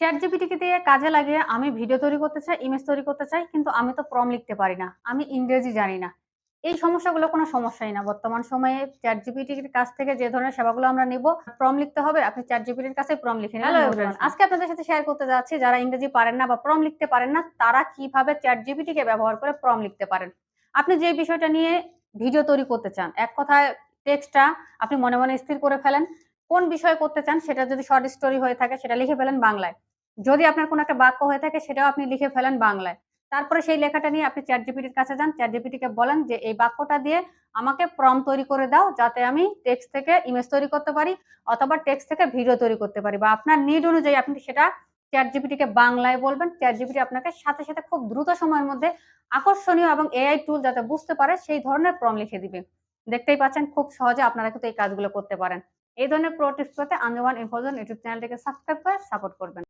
Chat জিপিটিকে দিয়ে কাজে লাগিয়ে আমি ভিডিও তৈরি করতে চাই, ইমেজ তৈরি করতে চাই কিন্তু আমি তো প্রম্পট লিখতে পারি না। আমি ইংরেজি জানি না। এই সমস্যাগুলো কোনো সমস্যাই না। বর্তমান সময়ে চ্যাট জিপিটির কাছ থেকে যে ধরনের সেবাগুলো আমরা নিব, প্রম্পট লিখতে হবে, আপনি চ্যাট জিপিটির কাছে প্রম্পট লিখে এভরিওয়ান, আজকে আপনাদের সাথে শেয়ার করতে যাচ্ছি যারা ইংরেজি পারেন না বা প্রম্পট লিখতে পারেন না, তারা কীভাবে চ্যাট জিপিটিকে ব্যবহার করে প্রম্পট লিখতে পারেন। আপনি যে বিষয়টা নিয়ে ভিডিও তৈরি করতে চান, এক কথায় টেক্সটটা আপনি মনে, মনে স্থির করে ফেলেন। কোন বিষয়ে করতে চান সেটা যদি শর্ট স্টোরি হয়ে থাকে সেটা লিখে ফেলেন বাংলায়। যদি আপনার কোনো একটা বাক্য হয়ে থাকে সেটাও আপনি লিখে ফেলেন বাংলায়। তারপরে সেই লেখাটা নিয়ে আপনি চ্যাট জিপিটির কাছে যান। চ্যাট জিপিটিকে বলেন যে এই বাক্যটা দিয়ে আমাকে প্রম্পট তৈরি করে দাও যাতে আমি টেক্সট থেকে ইমেজ তৈরি করতে পারি অথবা টেক্সট থেকে ভিডিও তৈরি করতে পারি বা আপনার নিড অনুযায়ী আপনি সেটা চ্যাট জিপিটিকে বাংলায় বলবেন। চ্যাট জিপিটি আপনাকে সাথে, সাথে খুব দ্রুত সময়ের মধ্যে আকর্ষণীয় এবং এআই টুল যাতে বুঝতে পারে সেই ধরনের প্রম্পট লিখে দিবে। দেখতেই পাচ্ছেন খুব সহজে আপনারা কিন্তু এই কাজগুলো করতে পারেন। এই ধরনের প্রো টিপস পেতে আঞ্জুমান ইনফোজন ইউটিউব চ্যানেলটিকে সাবস্ক্রাইব করে সাপোর্ট করবেন।